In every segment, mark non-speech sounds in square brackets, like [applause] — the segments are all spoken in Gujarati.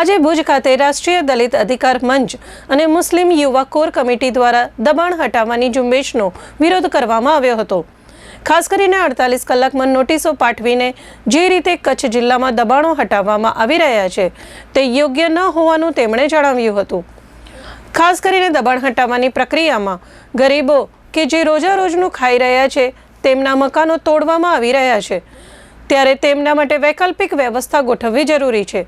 આજે ભુજ ખાતે રાષ્ટ્રીય દલિત અધિકાર મંચ અને મુસ્લિમ યુવા કોર કમિટી દ્વારા દબાણ હટાવવાની ઝુંબેશનો વિરોધ કરવામાં આવ્યો હતો. ખાસ કરીને અડતાલીસ કલાકમાં નોટિસો પાઠવીને જે રીતે કચ્છ જિલ્લામાં દબાણો હટાવવામાં આવી રહ્યા છે તે યોગ્ય ન હોવાનું તેમણે જણાવ્યું હતું. ખાસ કરીને દબાણ હટાવવાની પ્રક્રિયામાં ગરીબો કે જે રોજા રોજનું ખાઈ રહ્યા છે તેમના મકાનો તોડવામાં આવી રહ્યા છે. ત્યારે તેમના માટે વૈકલ્પિક વ્યવસ્થા ગોઠવવી જરૂરી છે.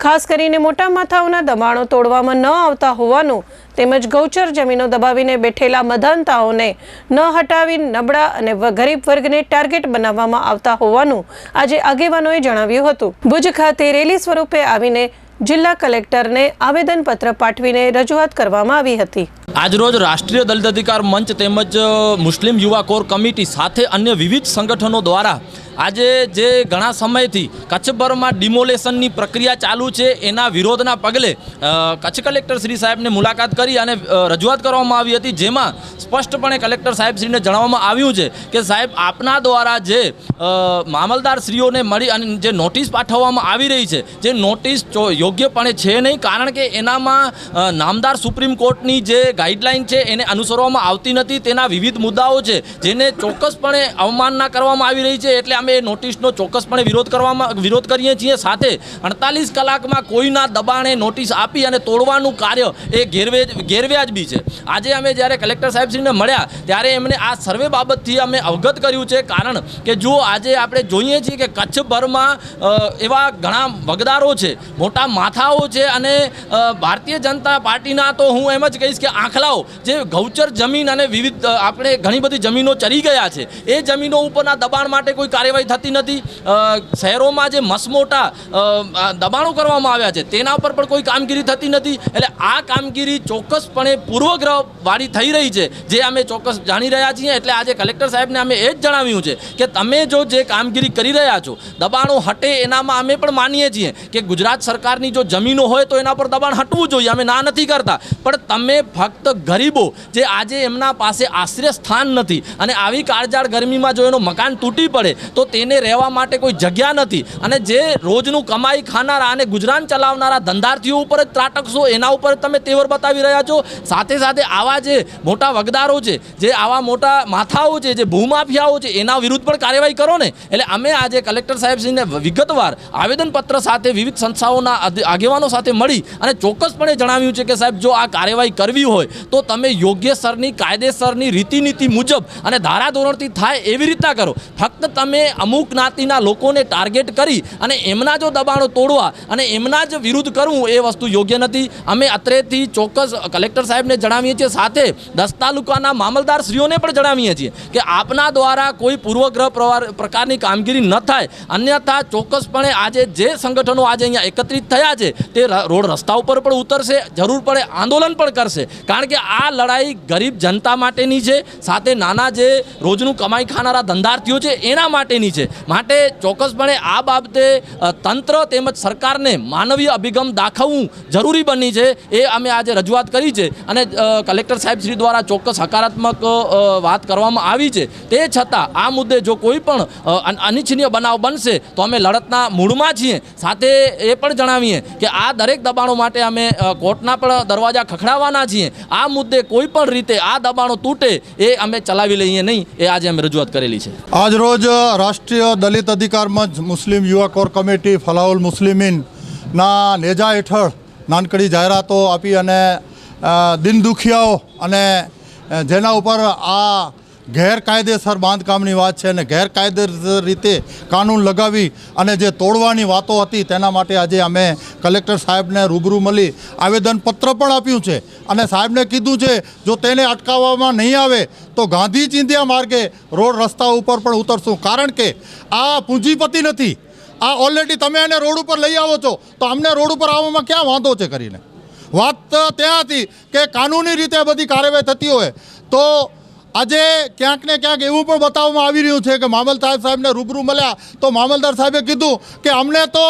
ખાસ કરીને મોટા માથાઓના દબાણો તોડવામાં ન આવતા હોવાનું તેમજ ગૌચર જમીનો દબાવીને બેઠેલા મધાનતાઓને ન હટાવી નબળા અને ગરીબ વર્ગને ટાર્ગેટ બનાવવામાં આવતા હોવાનું આજે આગેવાનોએ જણાવ્યું હતું. ભુજ ખાતે રેલી સ્વરૂપે આવીને જિલ્લા કલેક્ટરને આવેદનપત્ર પાઠવીને રજૂઆત કરવામાં આવી હતી. આજરોજ રાષ્ટ્રીય દલિત અધિકાર મંચ તેમજ મુસ્લિમ યુવા કોર કમિટી સાથે અન્ય વિવિધ સંગઠનો દ્વારા આજે જે ઘણા સમયથી કચ્છભરમાં ડિમોલેશનની પ્રક્રિયા ચાલુ છે, એના વિરોધના પગલે કચ્છ કલેક્ટર શ્રી સાહેબને મુલાકાત કરી અને રજૂઆત કરવામાં આવી હતી, જેમાં સ્પષ્ટપણે કલેક્ટર સાહેબશ્રીને જણાવવામાં આવ્યું છે કે સાહેબ, આપના દ્વારા જે મામલદારશ્રીઓને મળી અને જે નોટિસ પાઠવવામાં આવી રહી છે, જે નોટિસ યોગ્યપણે છે નહીં, કારણ કે એનામાં નામદાર સુપ્રીમ કોર્ટની જે ગાઈડલાઈન છે, એને અનુસરવામાં આવતી નથી. તેના વિવિધ મુદ્દાઓ છે, જેને ચોક્કસપણે અવમાનના કરવામાં આવી રહી છે, એટલે અમે એ નોટિસનો ચોક્કસપણે વિરોધ કરવામાં, વિરોધ કરીએ છીએ. સાથે અડતાલીસ કલાકમાં કોઈના દબાણે નોટિસ આપી અને તોડવાનું કાર્ય એ ગેરવેજ ગેરવ્યાજબી છે. આજે અમે જ્યારે કલેક્ટર સાહેબશ્રીને મળ્યા, ત્યારે એમણે આ સર્વે બાબતથી અમે અવગત કર્યું છે. કારણ કે જો આજે આપણે જોઈએ છીએ કે કચ્છભરમાં એવા ઘણા વગદારો છે, મોટા માથાઓ છે અને ભારતીય જનતા પાર્ટીના તો હું એમ જ કહીશ કે આંખલાઓ જે ગૌચર જમીન અને વિવિધ આપણે ઘણી બધી જમીનો ચરી ગયા છે, એ જમીનો ઉપરના દબાણ માટે કોઈ કાર્યવાહી થતી નથી. શહેરોમાં જે મસમોટા દબાણો કરવામાં આવ્યા છે, તેના પર પણ કોઈ કામગીરી થતી નથી. એટલે આ કામગીરી ચોક્કસપણે પૂર્વગ્રહવાળી થઈ રહી છે, જે અમે ચોક્કસ જાણી રહ્યા છીએ. એટલે આજે કલેક્ટર સાહેબને અમે એ જ જણાવ્યું છે કે તમે જો જે કામગીરી કરી રહ્યા છો, દબાણો હટે એનામાં અમે પણ માનીએ છીએ કે ગુજરાત સરકારની જો જમીનો હોય તો એના પર દબાણ હટવું જોઈએ, અમે ના નથી કરતા. પણ તમે ફક્ત ગરીબો જે આજે એમના પાસે આશ્રય સ્થાન નથી અને આવી કાળજાળ ગરમીમાં જો એનું મકાન તૂટી પડે, તો તેને રહેવા માટે કોઈ જગ્યા નથી. અને જે રોજનું કમાઈ ખાનારા અને ગુજરાન ચલાવનારા ધંધાર્થીઓ ઉપર જ ત્રાટકશો એના ઉપર તમે તેવર બતાવી રહ્યા છો. સાથે સાથે આવા જે મોટા વગદારો છે, જે આવા મોટા માથાઓ છે, જે ભૂમાફિયાઓ છે, એના વિરુદ્ધ પણ કાર્યવાહી કરો ને. એટલે અમે આજે કલેક્ટર સાહેબશ્રીને વિગતવાર આવેદનપત્ર સાથે વિવિધ સંસ્થાઓના આગેવાનો સાથે મળી અને ચોક્કસપણે જણાવ્યું છે કે સાહેબ, જો આ કાર્યવાહી કરવી હોય તો તમે યોગ્ય સરની, કાયદેસરની રીતિનીતિ મુજબ અને ધારાધોરણથી થાય એવી રીતના કરો. ફક્ત તમે અમુક જ્ઞાતિના લોકોને ટાર્ગેટ કરી અને એમના જો દબાણો તોડવા અને એમના જ વિરુદ્ધ કરવું એ વસ્તુ યોગ્ય નથી. અમે અત્રેથી ચોક્કસ કલેક્ટર સાહેબને જણાવીએ છીએ, સાથે દસ તાલુકાના મામલદારશ્રીઓને પણ જણાવીએ છીએ કે આપના દ્વારા કોઈ પૂર્વગ્રહ પ્રકારની કામગીરી ન થાય. અન્યથા ચોક્કસપણે આજે જે સંગઠનો આજે અહીંયા એકત્રિત થયા છે, તે રોડ રસ્તા ઉપર પણ ઉતરશે, જરૂર પડે આંદોલન પણ કરશે. કારણ કે આ લડાઈ ગરીબ જનતા માટેની છે, સાથે નાના જે રોજનું કમાઈ ખાનારા ધંધાર્થીઓ છે, એના માટેની છે. માટે ચોક્કસપણે આ બાબતે તંત્ર તેમજ સરકારને માનવીય અભિગમ દાખવવું જરૂરી બની છે, એ અમે આજે રજૂઆત કરી છે. અને કલેક્ટર સાહેબ શ્રી દ્વારા ચોક્કસ હકારાત્મક વાત કરવામાં આવી છે. તે છતાં આ મુદ્દે જો કોઈ પણ અનિચ્છનીય બનાવ બનશે, તો અમે લડતના મૂળમાં છીએ. સાથે એ પણ જણાવીએ કે આ દરેક દબાણો માટે અમે કોર્ટના પણ દરવાજા ખખડાવવાના છીએ. આ મુદ્દે કોઈ પણ રીતે આ દબાણો તૂટે એ અમે ચલાવી લઈએ નહીં એ આજે અમે રજૂઆત કરેલી છે. આજ રોજ રાષ્ટ્રીય દલિત અધિકાર મંચ મુસ્લિમ યુવા કોર કમિટી ફલાઉલ મુસ્લિમિનના નેજા હેઠળ નાનકડી જાહેરાતો આપી અને અ, દિન દુખિયાઓ અને જેના ઉપર આ ગેરકાયદેસર બાંધકામની વાત છે અને ગેરકાયદેસર રીતે કાનૂન લગાવી અને જે તોડવાની વાતો હતી તેના માટે આજે અમે કલેક્ટર સાહેબને રૂબરૂ મળી આવેદનપત્ર પણ આપ્યું છે. અને સાહેબને કીધું છે, જો તેને અટકાવવામાં નહીં આવે, તો ગાંધી ચિંધ્યા માર્ગે રોડ રસ્તા ઉપર પણ ઉતરશું. કારણ કે આ પૂંજીપતિ નથી. આ ઓલરેડી તમે એને રોડ ઉપર લઈ આવો છો, તો અમને રોડ ઉપર આવવામાં ક્યાં વાંધો છે કરીને? વાત ત્યાં હતી કે કાનૂની રીતે બધી કાર્યવાહી થતી હોય, તો આજે ક્યાંક ને ક્યાંક એવું પણ બતાવવામાં આવી રહ્યું છે કે મામલદાર સાહેબને રૂબરૂ મળ્યા તો મામલદાર સાહેબે કીધું કે અમને તો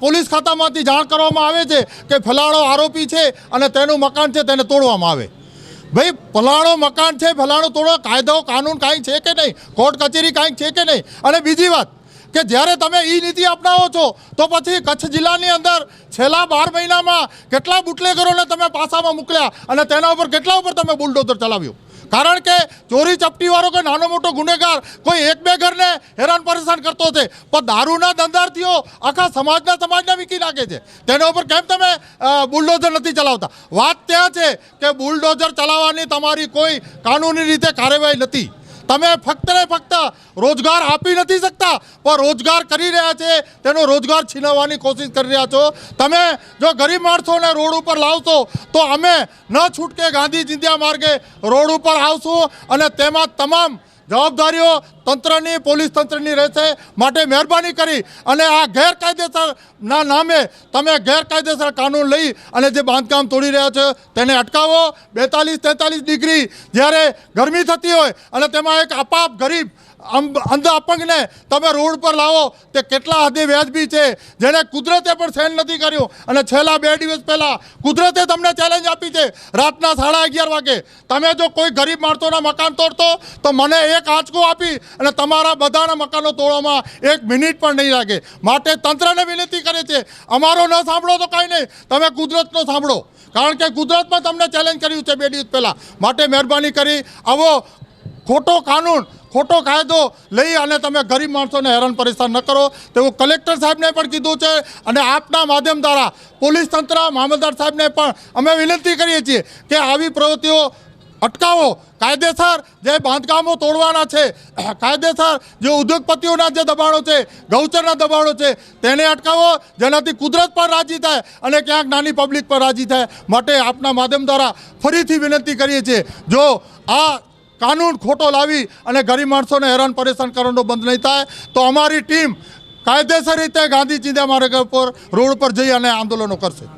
પોલીસ ખાતામાંથી જાણ કરવામાં આવે છે કે ફલાણો આરોપી છે અને તેનું મકાન છે તેને તોડવામાં આવે. ભાઈ, ફલાણો મકાન છે, ફલાણો તોડો કાયદો કાનૂન કાંઈ છે કે નહીં? કોર્ટ કચેરી કાંઈક છે કે નહીં? અને બીજી વાત કે જ્યારે તમે એ નીતિ અપનાવો છો, તો પછી કચ્છ જિલ્લાની અંદર છેલ્લા બાર મહિનામાં કેટલા બુટલેગરોને તમે પાસામાં મોકલ્યા અને તેના ઉપર કેટલા ઉપર તમે બુલડોઝર ચલાવ્યું? કારણ કે ચોરી ચપટીવાળો કે નાનો મોટો ગુનેગાર કોઈ એક બે ઘરને હેરાન પરેશાન કરતો છે. પણ દારૂના ધંધાર્થીઓ આખા સમાજના સમાજને વીકી નાખે છે. તેના ઉપર કેમ તમે બુલડોઝર નથી ચલાવતા? વાત ત્યાં છે કે બુલડોઝર ચલાવવાની તમારી કોઈ કાનૂની રીતે કાર્યવાહી નથી. તમે ફક્ત ને ફક્ત રોજગાર આપી નથી શકતા, પણ રોજગાર કરી રહ્યા છે, તેનો રોજગાર છીનવવાની કોશિશ કરી રહ્યા છો. તમે જો ગરીબ માણસોને રોડ ઉપર લાવશો, તો અમે ન છૂટકે ગાંધી ચિંધ્યા માર્ગે રોડ ઉપર આવશું અને તેમાં તમામ જવાબદારીઓ તંત્રની, પોલીસ તંત્રની રહેશે, માટે મહેરબાની કરી અને આ ગેરકાયદેસરના નામે તમે ગેરકાયદેસર કાનૂન લઈ અને જે બાંધકામ તોડી રહ્યા છો, તેને અટકાવો. બેતાલીસ તેતાલીસ ડિગ્રી જ્યારે ગરમી થતી હોય અને તેમાં એક અપાપ ગરીબ અંધ અપંગને તમે રોડ પર લાવો તે કેટલા હદે વ્યાજબી છે. જેને કુદરતે પણ સહન નથી કર્યું. અને છેલ્લા બે દિવસ પહેલાં કુદરતે તમને ચેલેન્જ આપી છે. રાતના સાડા અગિયાર વાગે. તમે જો કોઈ ગરીબ માણસોના મકાન તોડતો, તો મને એક આંચકો આપી અને તમારા બધાના મકાનો તોડવામાં એક મિનિટ પણ નહીં લાગે. માટે તંત્રને વિનંતી કરે છે, અમારો ન સાંભળો તો કાંઈ નહીં. તમે કુદરતનો સાંભળો. કારણ કે કુદરતમાં તમને ચેલેન્જ કર્યું છે બે દિવસ પહેલાં. માટે મહેરબાની કરી, આવો ખોટો કાનૂન ખોટો કાયદો લઈ અને તમે ગરીબ માણસોને હેરાન પરેશાન ન કરો તેવું કલેક્ટર સાહેબને પણ કીધું છે અને આપના માધ્યમ દ્વારા પોલીસ તંત્ર મામલદાર સાહેબને પણ અમે વિનંતી કરીએ છીએ કે આવી પ્રવૃત્તિઓ અટકાવો. કાયદેસર જે બાંધકામો તોડવાના છે, [clears throat] કાયદેસર જે ઉદ્યોગપતિઓના જે દબાણો છે, ગૌચરના દબાણો છે, તેને અટકાવો, જેનાથી કુદરત પણ રાજી થાય અને ક્યાંક નાની પબ્લિક પણ રાજી થાય. માટે આપના માધ્યમ દ્વારા ફરીથી વિનંતી કરીએ છીએ. જો આ કાનૂન ખોટો લાવી અને ગરીબ માણસોને હેરાન પરેશાન કરવાનો બંધ નહીં થાય, તો અમારી ટીમ કાયદેસર રીતે ગાંધી ચિંધ્યા માર્ગ પર રોડ પર જઈ અને આંદોલનો કરશે.